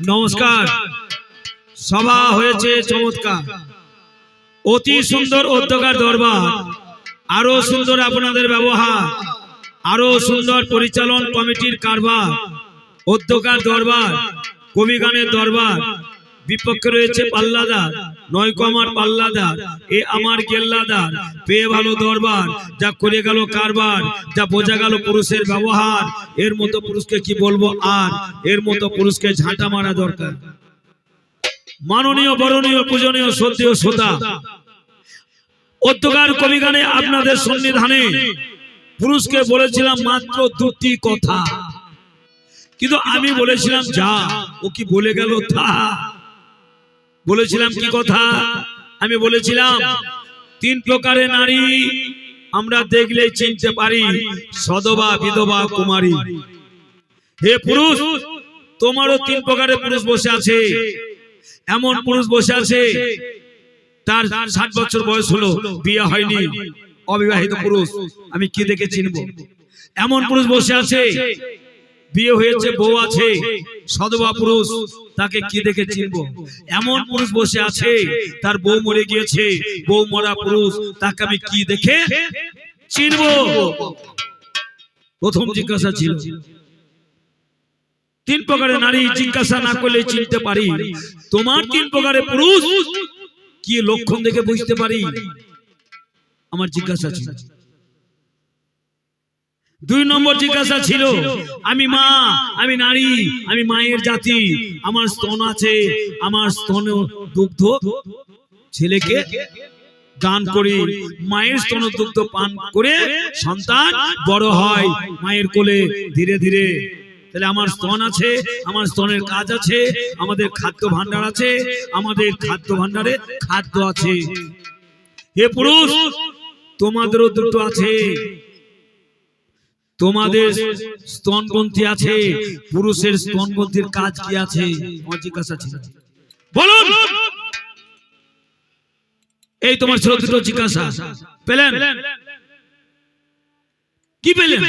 নমস্কার। সভা হয়েছে চমৎকার। অতি সুন্দর অধ্যকার দরবার। আরও সুন্দর আপনাদের ব্যবহার। আরও সুন্দর পরিচালন কমিটির কারবার। অধ্যকার দরবার, কবি গানের দরবার। বিপক্ষে রয়েছে পাল্লাদার। নয় কমার পাল্লাদার, এ আমার গেল্লাদার। পেয়ে ভালো দরবার, যা করে গেল কারবার, যা বোঝা গেল পুরুষের ব্যবহার। এর মতো পুরুষকে কি বলব আর? এর মতো পুরুষকে ঝাঁটা মারা দরকার। মাননীয়, বরণীয়, পূজনীয় সত্যীয় শ্রোতা, অধ্যকার কবি গানে আপনাদের সন্নিধানে পুরুষকে বলেছিলাম মাত্র দুটি কথা। কিন্তু আমি বলেছিলাম, যা। ও কি বলে গেল, তা? বলেছিলাম কি কথা? আমি বলেছিলাম, তিন প্রকারের নারী আমরা দেখলে চিনতে পারি, সদবা, বিধবা, কুমারী। হে পুরুষ, তোমারও তিন প্রকারের পুরুষ বসে আছে। এমন পুরুষ বসে আছে, তার ষাট বছর বয়স হলো, বিয়ে হয়নি। অবিবাহিত পুরুষ, আমি কি দেখে চিনব? এমন পুরুষ বসে আছে বিয়ে হয়েছে বউ আছে সদবা পুরুষ তাকে কি দেখে চিনব? এমন পুরুষ বসে আছে তার বউ মরে গিয়েছে বউ মরা পুরুষ তাকে আমি কি দেখে চিনব? প্রথম জিজ্ঞাসা ছিল। তিন প্রকারের নারী জিজ্ঞাসা না করলে চিনতে পারি। তোমার তিন প্রকারের পুরুষ? কি লক্ষণ দেখে বুঝতে পারি? আমার জিজ্ঞাসা ছিল। দুই নম্বর জিজ্ঞাসা ছিল, আমি মা, আমি নারী, আমি মায়ের জাতি, আমার স্তন আছে, আমার স্তন দুগ্ধ। ছেলেকে দান করি, মায়ের স্তন দুগ্ধ পান করে সন্তান বড় হয়, মায়ের কোলে ধীরে ধীরে। তাহলে আমার স্তন আছে, আমার স্তনের কাজ আছে, আমাদের খাদ্য ভান্ডার আছে, আমাদের খাদ্য ভান্ডারে খাদ্য আছে। হে পুরুষ, তোমাদেরও দুটো আছে। তোমাদের স্তনগ্রন্থি আছে পুরুষের স্তনগ্রন্থির কাজ কি আছে? আমার জিজ্ঞাসা ছিল বলুন! এই তোমার ছিল দুটো জিজ্ঞাসা। পেলেন? কি পেলেন?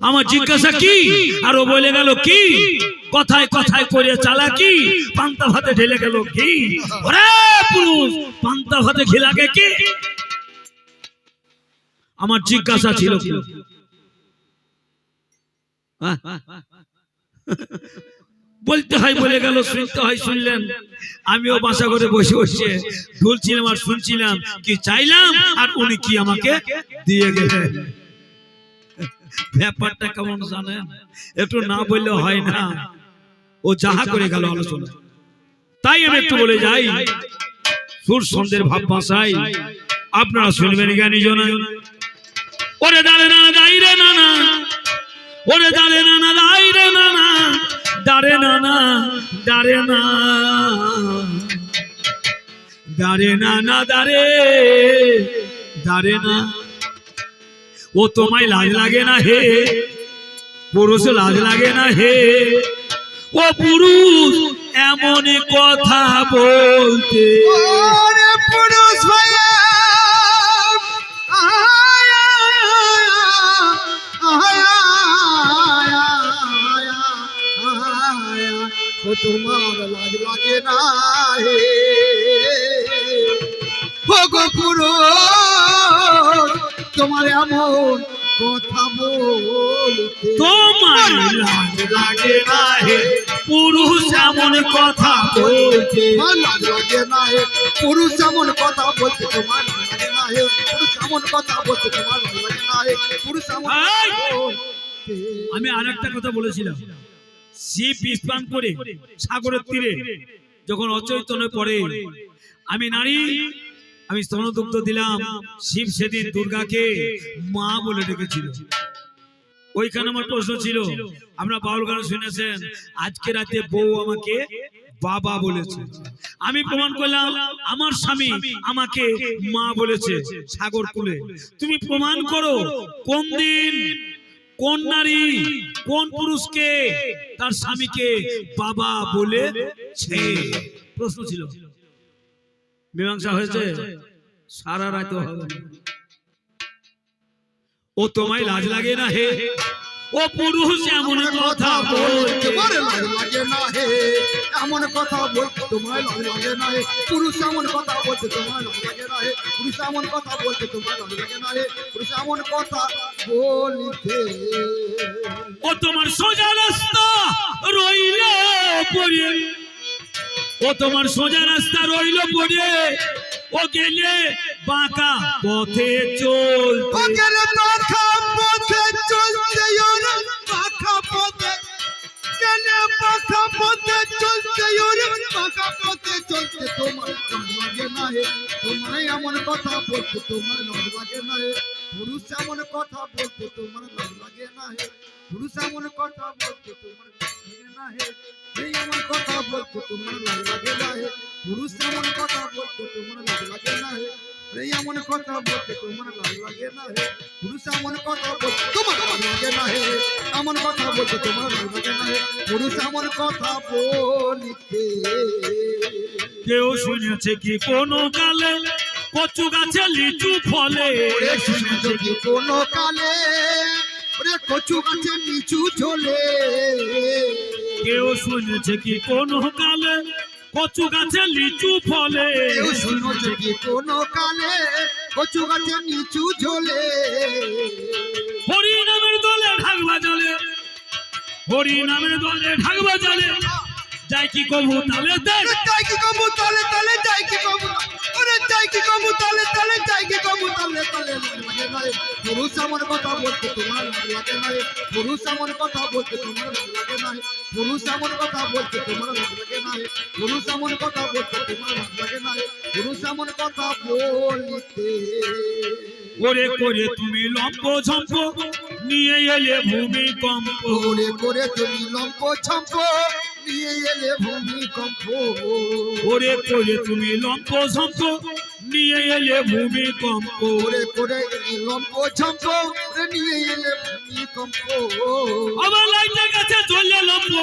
আমার জিজ্ঞাসা কি? আর ও বলে গেল কি? কথায় কথায় করে চালা কি পান্তা ভাতে ঢেলে গেল কি? ওরে পুরুষ পান্তা ভাতে খেলাকে কি? আমার জিজ্ঞাসা ছিল। হ্যাঁ? বলতে হয় বলে গেল শুনতে হয় শুনলেন। আমিও বাসা করে বসে বসে ঢুলছিলাম আর শুনছিলাম কি চাইলাম আর উনি কি আমাকে দিয়ে গেলেন। ব্যাপারটা কেমন জানেন? একটু না বললে হয় না। ও যাহা করে গেল আলোচনা। তাই আমি একটু বলে যাই। সুর সন্ধ্যের ভাব ভাষাই আপনারা শুনবেন জ্ঞানী জনা ওরে দাঁড়ে না দাই রে না না ওরে দাঁড়ে না না রে না না দাঁড়ে না না। দাঁড়ে না দাঁড়ে না না দাঁড়ে দাঁড়ে না। ও তোমায় লাজ লাগে না হে, পুরুষ লাজ লাগে না হে। ও পুরুষ এমন কথা বলতে। পুরুষ ভাইয়া ও তোমার লাজ লাগে না হে ও তোমার এমন কথা বলতে তোমার লাজ লাগে না হে। পুরুষ এমন কথা বলতে লাজ লাগে না হে। পুরুষ এমন কথা বলতে তোমার লাগে না হে। পুরুষ এমন কথা বলতে তোমার আমি আর একটা কথা বলেছিলাম। শিব বিস্পান করে সাগরের তীরে যখন অচৈতন্য পড়ে আমি নারী আমি স্তনদুগ্ধ দিলাম শিব সেদিন দুর্গাকে মা বলে ডেকেছিল। ওইখানে আমার প্রশ্ন ছিল আমরা বাউল গান শুনেছেন আজকে রাতে বউ আমাকে বাবা বলেছে। আমি প্রমাণ করলাম, আমার স্বামী আমাকে মা বলেছে সাগর কুলে। তুমি প্রমাণ করো কোন দিন কোন নারী, কোন পুরুষকে তার স্বামীকে বাবা বলেছে? প্রশ্ন ছিল। মীমাংসা হয়েছে, সারা রাত ও তোমায় লাজ লাগে না হে? ও পুরুষ এমন কথা বলতে লাজ লাগে এমন কথা বলতে তোমার লাগে না হে পুরুষ এমন কথা বলতে তোমার লাগে না হে পুরুষ এমন কথা বলতে তোমার লাগে না হে পুরুষ এমন কথা বলিতে। ও তোমার সোজা রাস্তা রইল পড়ে। ও তোমার সোজা রাস্তা রইল পড়ে। ও গেলে বাঁকা পথে চল ওকের পাখা পথে চলতে। কেনে পাখা পথে চলতে ওর পাখা পথে চলতে তোমার লাজ লাগে না হে তোমার এমন কথা বলতে তোমার লাজ লাগে না হে পুরুষ এমন কথা বলতে তোমার লাজ লাগে না হে পুরুষ এমন কথা বলতে তোমার লাজ লাগে না হে এই এমন কথা বলতে তোমার লাজ লাগে না হে পুরুষ এমন কথা বলতে তোমার লাজ লাগে না হে এই এমন কথা বলতে তোমার লাজ লাগে না হে পুরুষ এমন কথা বলতে তোমার লাজ লাগে না হে এমন কথা বলতে তোমার পুরুষ এমন কথা বলিতে। কেউ শুনেছে কি কোনো কালে কচু গাছে লিচু ফলে? ওরে কি কোনো কালে? ওরে কচু গাছে লিচু ঝোলে। কেউ শুনেছে কি কোনো কালে কচু গাছে লিচু ফলে? কেউ শুনো যদি কোনো কালে কচু গাছে নিচু ঝোলে। হরি নামের দলে ঢাকবা জলে। হরি নামের দলে ঢাকবা জলে। যাই কি কবু তালে যাই কি কবু তালে তালে, যাই কি কবু ওরে যাই কি কবু তালে তালে, যাই কি কবু তালে তালে। পুরুষ এমন কথা বলতে তোমার লাগে না পুরুষ এমন কথা বলতে তোমার লাগে না পুরুষ এমন কথা বলতে তোমার লাগে না পুরুষ এমন কথা বলতে তোমার লাগে না পুরুষ এমন কথা বলিতে ওরে করে তুমি লম্ব ঝম্প নিয়ে এলে ভূমিকম্প। ওরে করে তুমি লম্প ছম্প নিয়ে এলে ভূমিকম্প। ওরে করে তুমি লম্ব ঝম্প নিয়ে এলে ভূমিকম্প। ওরে করে এলে লম্প ছম্প নিয়ে এলে ভূমিকম্প। আবার লাইটের কাছে জ্বললে লম্ব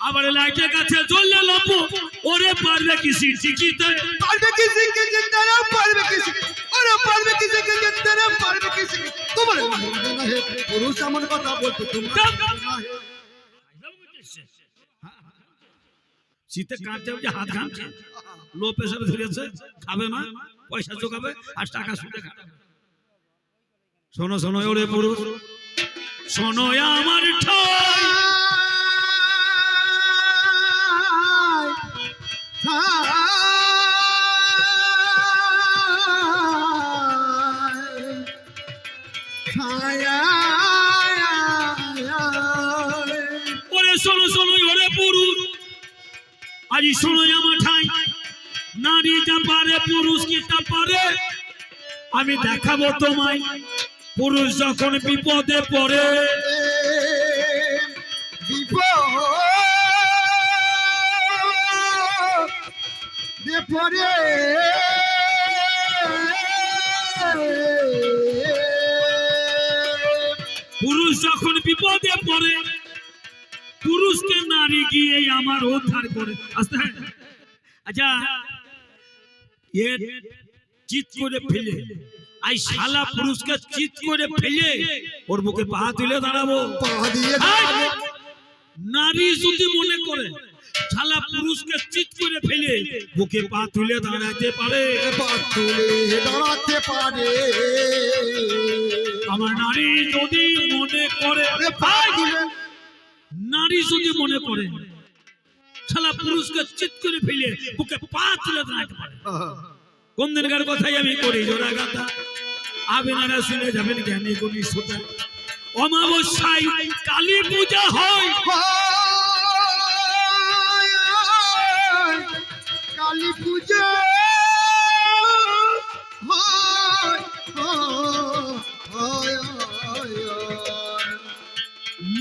আবার লাইটের কাছে জ্বললে লম্ব ওরে পারবে কি শিক্ষিতে পারবে কি শিখে যেতে রে পারবে কি শিখে ওরে পারবে কি শিখে যেতে রে পারবে কি শিখে তোমার লাগে পুরুষ এমন কথা বলতে তোমার লাগে না। হে শীতে কাটতে যে হাত ঘামছে। লো প্রেশার ধরেছে খাবে না পয়সা জোগাবে আর টাকা সুদে খাবে। শোনো শোনো ওরে পুরুষ। শোনো আমার ঠাই। ওরে শোনো শোনো ঠাই নারী পারে পুরুষ কি পারে আমি দেখাবো তোমায় পুরুষ যখন বিপদে পড়ে পরে। পুরুষ যখন বিপদে পড়ে পুরুষকে নারী গিয়ে আমার উদ্ধার করে। আস্তে আচ্ছা এ চিত করে ফেলে। আই শালা পুরুষকে চিত করে ফেলে ওর বুকে পা তুলে! দাঁড়াবো। নারী যদি মনে করে শালা পুরুষকে চিত করে ফেলে। বুকে পা তুলে দাঁড়াতে পারে। পা তুলে দাঁড়াতে পারে আমার নারী যদি মনে করে নারী যদি মনে করে শালা পুরুষকে চিত করে ফেলে বুকে পা তুলে দাঁড়াতে পারে। কোন দিনকার কথাই আমি করি জোড়া গাথা আবিনারা শুনে যাবেন জ্ঞানী গুণী শ্রোতা অমাবস্যায় কালী পূজা হয়। কালী পূজা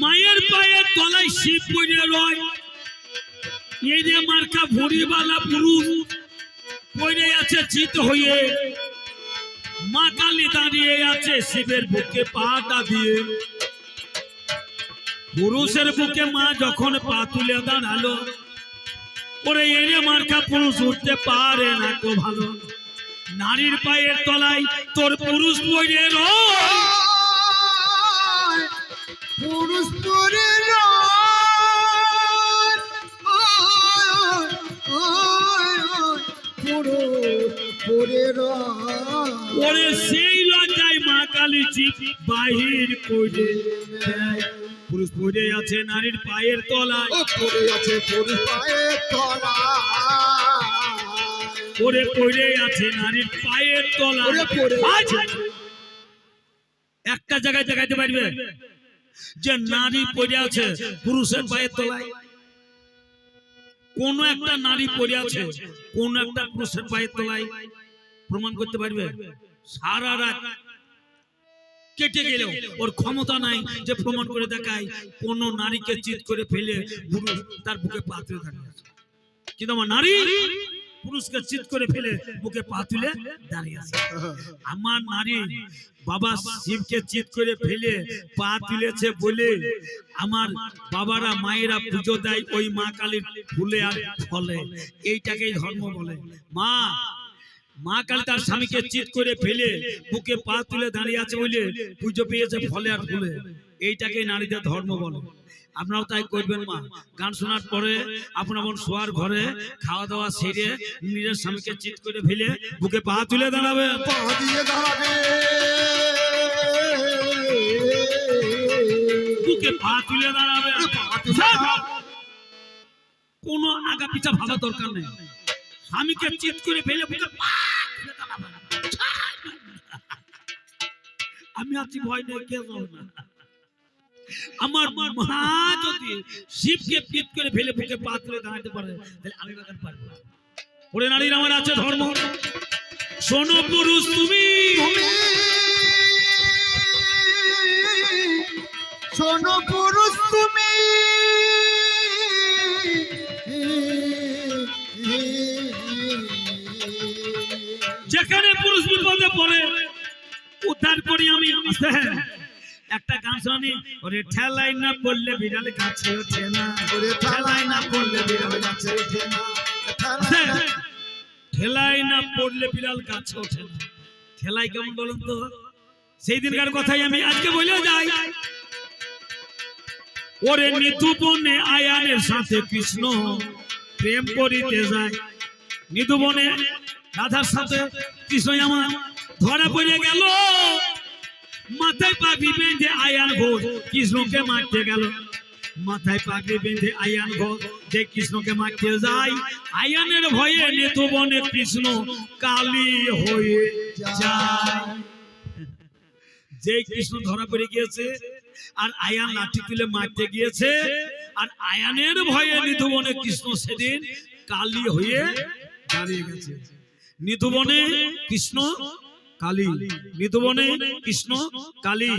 মায়ের পায়ের তলায় শিব পড়ে রয়। এই যে মার্কা ভুড়িওয়ালা পুরুষ পড়ে আছে চিত হয়ে। মা কালী দাঁড়িয়ে আছে শিবের বুকে পাটা দিয়ে পুরুষের বুকে মা যখন পা তুলে দাঁড়াল ওরে এনে মার্কা পুরুষ উঠতে পারে না তো ভালো। নারীর পায়ের তলায় তোর পুরুষ বইরে পুরুষ পরে ওরে সেই লজ্জায় মা কালী বাহির করে পুরুষ পড়ে আছে নারীর পায়ের তলায়। পড়ে আছে পুরুষ পায়ের তলায়। ওরে পড়ে আছে নারীর পায়ের তলায়। পড়ে একটা জায়গায় দেখাইতে পারবে যে নারী পড়ে আছে পুরুষের পায়ের তলায়। কোন একটা নারী পড়ে আছে কোন একটা পুরুষের পায়ের তলায়। প্রমাণ করতে পারবে? সারা রাত কেটে গেলেও ওর ক্ষমতা নাই যে প্রমাণ করে দেখায় কোন নারীকে চিৎ করে ফেলে পুরুষ তার বুকে পা তুলে দাঁড়িয়ে আছে। কিন্তু আমার নারী পুরুষকে চিৎ করে ফেলে বুকে পা তুলে দাঁড়িয়ে আছে। আমার নারী বাবা শিবকে চিৎ করে ফেলে পা তুলেছে বলে আমার বাবারা, মায়েরা পুজো দেয় ওই মা কালীর ফুলে আর ফলে। এইটাকেই ধর্ম বলে। মা মা কালী তার স্বামীকে চিৎ করে ফেলে বুকে পা তুলে দাঁড়িয়ে আছে বলে পুজো পেয়েছে ফলে আর ফুলে। এইটাকেই নারীদের ধর্ম বলে। আপনারাও তাই করবেন মা। গান শোনার পরে আপনার বোন শোয়ার ঘরে খাওয়া দাওয়া সেরে নিজের স্বামীকে চিৎ করে ফেলে বুকে পা তুলে দাঁড়াবে। পা দিয়ে দাঁড়াবে। বুকে পা তুলে দাঁড়াবে। পা তুলে দাঁড়াবে। কোনো আগা পিছা ভাবা দরকার নেই। স্বামীকে চিৎ করে ফেলে দাঁড়াবে আমি আছি ভয় নেই কে না আমার মা যদি শিবকে পিট করে ফেলে বুকে পা তুলে দাঁড়াতে পারে তাহলে আমি বাগান পারব ওরে নারীর আমার আছে ধর্ম শোনো পুরুষ তুমি শোনো পুরুষ তুমি যেখানে পুরুষ বিপদে পড়ে উদ্ধার করি আমি। একটা গান শুনি ওরে ঠেলাই না পড়লে বিড়াল গাছে ওঠে না। ওরে ঠেলাই না পড়লে বিড়াল গাছে ওঠে না। ঠেলাই না ঠেলাই না পড়লে বিড়াল গাছে ওঠে না। ঠেলাই কেমন বলুন তো? সেই দিনকার কথাই আমি আজকে বলে যাই। ওরে নিতু বনে আয়ানের সাথে কৃষ্ণ প্রেম করিতে যায়। নিতু বনে রাধার সাথে কৃষ্ণ আমার ধরা পড়ে গেল। মাথায় পাগড়ি বেঁধে আয়ান ঘোষ কৃষ্ণকে মারতে গেল। মাথায় পাগড়ি বেঁধে আয়ান ঘোষ যে কৃষ্ণকে মারতে যায়, আয়ানের ভয়ে নিতু বনে কৃষ্ণ কালী হয়ে যায়। যে কৃষ্ণ ধরা পড়ে গিয়েছে আর আয়ান লাঠি তুলে মারতে গিয়েছে আর আয়ানের ভয়ে নিধুবনে কৃষ্ণ সেদিন কালি হয়ে দাঁড়িয়ে গেছে। নিধুবনে কৃষ্ণ, কালী। নিধুবনে কৃষ্ণ, কালী।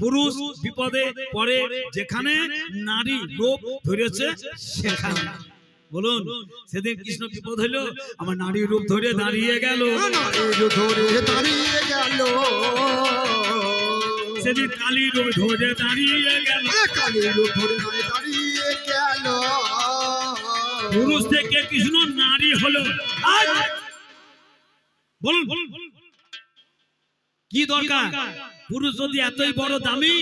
পুরুষ বিপদে পড়ে যেখানে নারী রূপ ধরেছে, সেখানে। বলুন, সেদিন কৃষ্ণ বিপদ হইল, আমার নারী রূপ ধরে দাঁড়িয়ে গেল। সেদিন কালী রূপ ধরে দাঁড়িয়ে গেল। এ কালীর ধরে দাঁড়িয়ে গেল পুরুষ থেকে কৃষ্ণ নারী হলো। আজ কি দরকার? পুরুষ যদি এতই বড় দামি,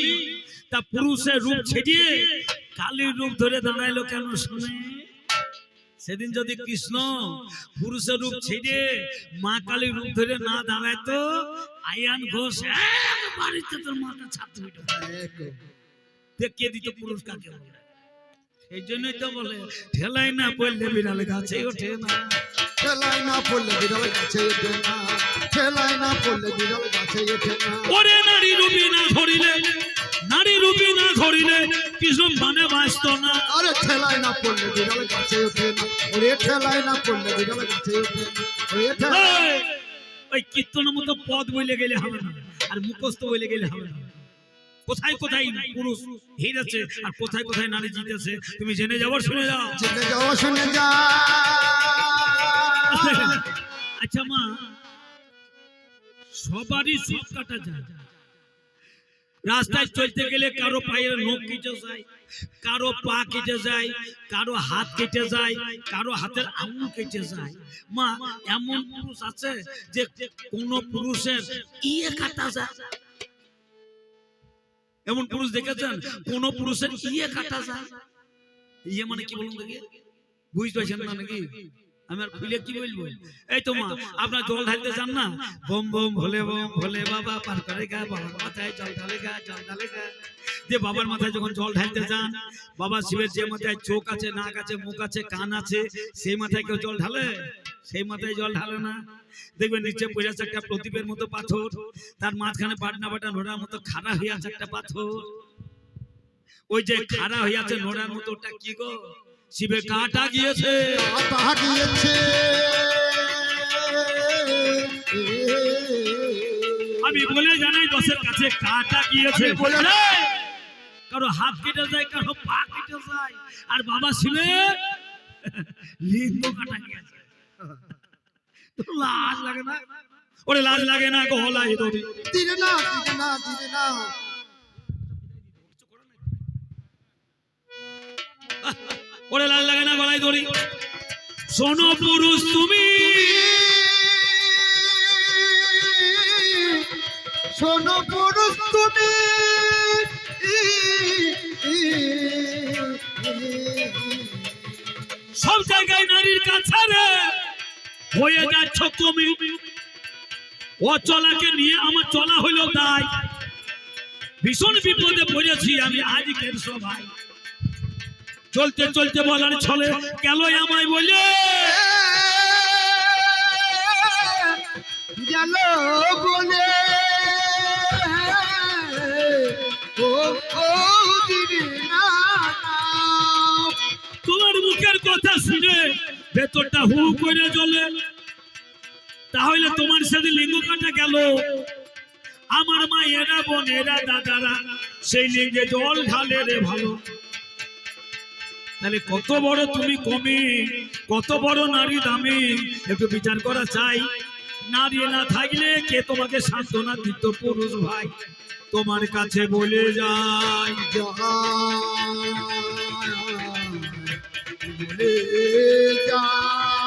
তা পুরুষের রূপ ছেড়িয়ে কালীর রূপ ধরে দাঁড়াইলো কেন শুনে সেদিন যদি কৃষ্ণ পুরুষের রূপ ছেড়ে মা কালীর রূপ ধরে না দাঁড়াইতো, আয়ান ঘোষ বাড়িতে তোর মাথা ছাত্র কে দিত পুরুষ কাকে এই জন্যই তো বলে ঠেলাই না পড়লে বিড়াল গাছে ওঠে না। না পড়লে বিড়াল গাছে ওঠে না। না পড়লে বিড়াল গাছে ওঠে না। ওরে নারী রূপী না ধরিলে নারী রূপী না ধরিলে কৃষ্ণ মানে বাঁচত না। আরে ঠেলাই না পড়লে গাছে ওঠে না। ওরে ঠেলাই না পড়লে গাছে ওঠে না। ওরে ওই কীর্তনের মতো পদ বলে গেলে হবে না আর মুখস্থ বলে গেলে হবে না। কোথায় কোথায় পুরুষ আর কোথায় কোথায় নারী জিতেছে তুমি জেনে যাওয়ার শুনে যাও। জেনে যাও শুনে যা আচ্ছা মা, সবারই সব কাটা যায়। রাস্তায় চলতে গেলে কারও পায়ের নখ কেটে যায়, কারও পা কেটে যায়, কারও হাত কেটে যায়, কারও হাতের আঙুল কেটে যায়। মা, এমন পুরুষ আছে যে কোন পুরুষের ইয়ে কাটা যায়। এমন পুরুষ দেখেছেন? কোন পুরুষের ইয়ে কাটা যায়। ইয়ে মানে কি বলুন দেখি? বুঝতে পারছেন না নাকি? আমি আর খুলে কি বলব? এই তো মা আপনার জল ঢালতে চান না? বোম বোম ভোলে বোম ভোলে বাবা পার করে গা বাবার মাথায় জল ঢালে গা জল ঢালে গা। যে বাবার মাথায় যখন জল ঢালতে যান বাবা শিবের যে মাথায় চোখ আছে নাক আছে মুখ আছে কান আছে সেই মাথায় কেউ জল ঢালে? সেই মাথায় জল ঢালে না? দেখবেন নিচে পড়ে আছে একটা প্রদীপের মতো পাথর। তার মাঝখানে পাটনা বাটা নোড়ার মতো খাড়া হয়ে আছে একটা পাথর। ওই যে খাড়া হয়ে আছে নোড়ার মতো ওটা কি গো? শিবে কাটা গিয়েছে। আমি বলে জানাই দশের কাছে কাটা গিয়েছে। বলে- কারও হাত কেটে যায় কারও পা কেটে যায়। আর বাবা শিবে লিঙ্গ কাটা গিয়েছে। লাজ লাগে না? ওরে লাজ লাগে না গলায় দড়ি দিলে না দিলে না দিলে না। ওরে লাল লাগে না গলায় দড়ি। শোনো পুরুষ তুমি। শোনো পুরুষ তুমি। সব জায়গায় নারীর কাছে রে। হয়ে যাচ্ছ তুমি। ও চলাকে নিয়ে আমার চলা হইল তাই। ভীষণ বিপদে পড়েছি আমি আজকের সবাই চলতে চলতে বলার ছলে গেল আমায় বলে। গেল বলে। তোমার মুখের কথা শুনে ভেতরটা হু করে জ্বলে। তাহলে তোমার সাথে লিঙ্গ কাটা গেল। আমার মা এরা বোন এরা দাদারা সেই লিঙ্গে জল ঢালে রে ভালো। তাহলে কত বড় তুমি কমি, কত বড় নারী দামি? একটু বিচার করা চাই। নারী না থাকলে কে তোমাকে সান্ত্বনা দিত পুরুষ ভাই? তোমার কাছে বলে যায় বলে যায়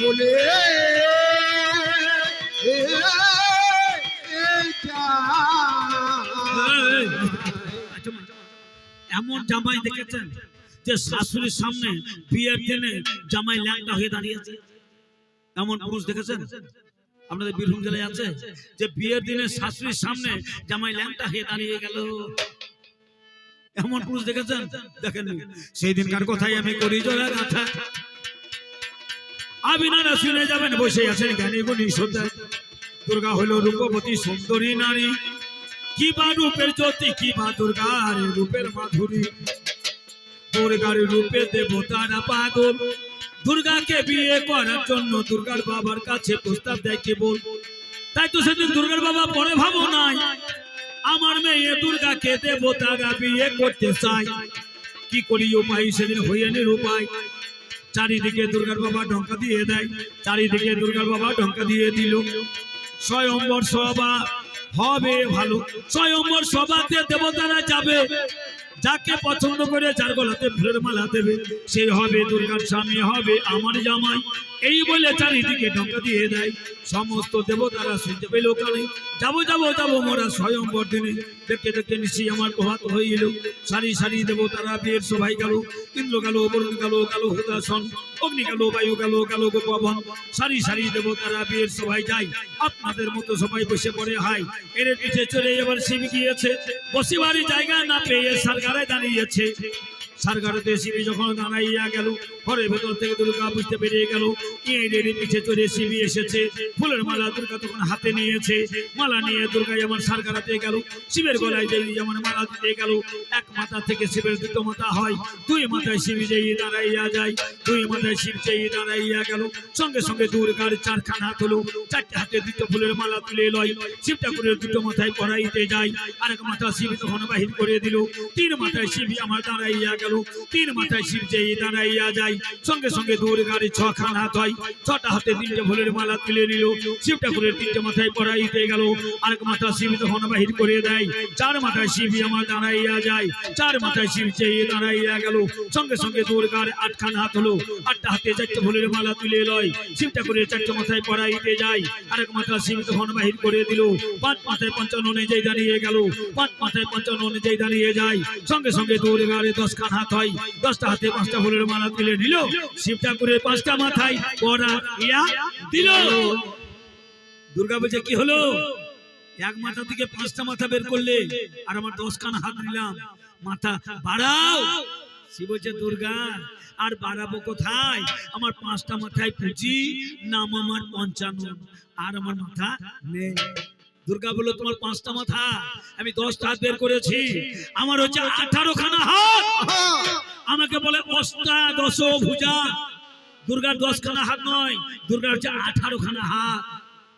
বলে যায় এমন জামাই দেখেছেন যে শাশুড়ির সামনে বিয়ের দিনে জামাই ল্যাংটা হয়ে দাঁড়িয়েছে এমন পুরুষ দেখেছেন? আপনাদের বীরভূম জেলায় আছে যে বিয়ের দিনে শাশুড়ির সামনে জামাই ল্যাংটা হয়ে দাঁড়িয়ে গেল। এমন পুরুষ দেখেছেন? দেখেন সেই দিনকার কথাই আমি করি জোড়া গাথা। আবিনারা শুনে যাবেন, বসে আছেন জ্ঞানী গুণী শ্রদ্ধা দুর্গা হলো রূপবতী সুন্দরী নারী। কি বা রূপের জ্যোতি কি বা দুর্গার রূপের মাধুরী। দুর্গার রূপে দেবতারা পাগল। দুর্গাকে বিয়ে করার জন্য দুর্গার বাবার কাছে প্রস্তাব দেয় কেবল। তাই তো সেদিন দুর্গার বাবা পরে ভাবো নাই, আমার মেয়ে দুর্গাকে দেবতারা বিয়ে করতে চায়। কি করি উপায় সেদিন হইয়ে নিরুপায় চারিদিকে দুর্গার বাবা ঢঙ্কা দিয়ে দেয়, চারিদিকে দুর্গার বাবা ঢঙ্কা দিয়ে দিল। স্বয়ম্বর সভা হবে ভালো স্বয়ম্বর সভাতে দেবতারা যাবে। যাকে পছন্দ করে যার গলাতে ফুলের মালা দেবে। সে হবে দুর্গার স্বামী, হবে আমার জামাই। এই বলে চারিদিকে ঢঙ্কা দিয়ে দেয়। সমস্ত দেবতারা শুনতে পেল যাব যাব যাব মোরা স্বয়ম্বর দিনে। দেখতে দেখতে নিশ্চয়ই আমার প্রভাত হইল। সারি সারি দেবতারা বিয়ের সবাই গেল। ইন্দ্র গেল, বরুণ গেল গেল হুদাসন, অগ্নি বায়ু গেল গেল গোপবন। সারি সারি দেবতারা বিয়ের সবাই যায়। আপনাদের মতো সবাই বসে পড়ে হাই এর পিছে চলে এবার শিব গিয়েছে। বসিবারই জায়গা না পেয়ে সরকারে দাঁড়িয়েছে। সরকারেতে শিবি যখন দাঁড়াইয়া গেল, ঘরের ভেতর থেকে দুর্গা বুঝতে পেরিয়ে গেল। এর পিছে চড়ে শিবি এসেছে। ফুলের মালা দুর্গা তখন হাতে নিয়েছে। মালা নিয়ে দুর্গা যেমন সরকারাতে গেল। শিবের গলায় যেই যেমন মালা দিতে গেল, এক মাথা থেকে শিবের দুটো মাথা হয়। দুই মাথায় শিব যেই দাঁড়াইয়া যায়, দুই মাথায় শিব যেই দাঁড়াইয়া গেল। সঙ্গে সঙ্গে দুর্গার চারখান হাত হলো। চারটে হাতে দুটো ফুলের মালা তুলে লয়। শিব ঠাকুরের দুটো মাথায় পড়াইতে যায়। আরেক মাথা শিব তখন বাহির করে দিল। তিন মাথায় শিব আমার দাঁড়াইয়া গেল। তিন মাথায় শিব যেই দাঁড়াইয়া যায়, সঙ্গে সঙ্গে দুর্গার ছখান হাত হয়। ছটা হাতে তিনটে ফুলের মালা তুলে নিল। শিব ঠাকুরের তিনটে মাথায় পড়াইতে গেল। আরেক মাথা শিব তখন বাহির করে দেয়। চার মাথায় শিব আমার দাঁড়াইয়া যায়। চার মাথায় শিব যেই দাঁড়াইয়া গেল। সঙ্গে সঙ্গে দুর্গার আটখান হাত হলো। আটটা হাতে চারটে ভোলের মালা তুলে লয়। শিব ঠাকুরের চারটে মাথায় পড়াইতে যায়। আরেক মাথা শিব তখন বাহির করে দিল। পাঁচ মাথায় পঞ্চান্ন অনুযায়ী দাঁড়িয়ে গেল। পাঁচ মাথায় পঞ্চান্ন অনুযায়ী দাঁড়িয়ে যায়। সঙ্গে সঙ্গে দুর্গার দশখান হাত হয় দশটা হাতে পাঁচটা ফুলের মালা তুলে নিল। পাঁচটা মাথায় করা ইয়া দিল। দুর্গা কি হলো? এক মাথা থেকে পাঁচটা মাথা বের করলে আর আমার হাত নিলাম। মাথা বাড়াও। শিব দুর্গা, আর বাড়াবো কোথায়? আমার পাঁচটা মাথায় পুঁজি, নাম আমার পঞ্চান্ন, আর আমার মাথা নেই। দুর্গা বলল তোমার পাঁচটা মাথা আমি দশটা হাত বের করেছি। আমার হচ্ছে আঠারো খানা হাত। আমাকে বলে অষ্টা দশ ভুজা। দুর্গার দশ খানা হাত নয় দুর্গার হচ্ছে আঠারো খানা হাত।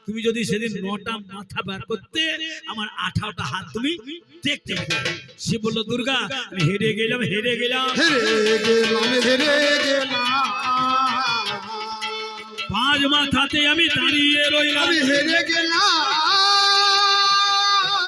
তুমি যদি সেদিন নটা মাথা বার করতে আমার আঠারোটা হাত তুমি দেখতে। সে বলল দুর্গা আমি হেরে গেলাম হেরে গেলাম। পাঁচ মাথাতে আমি দাঁড়িয়ে রইলাম। আমি হেরে গেলাম।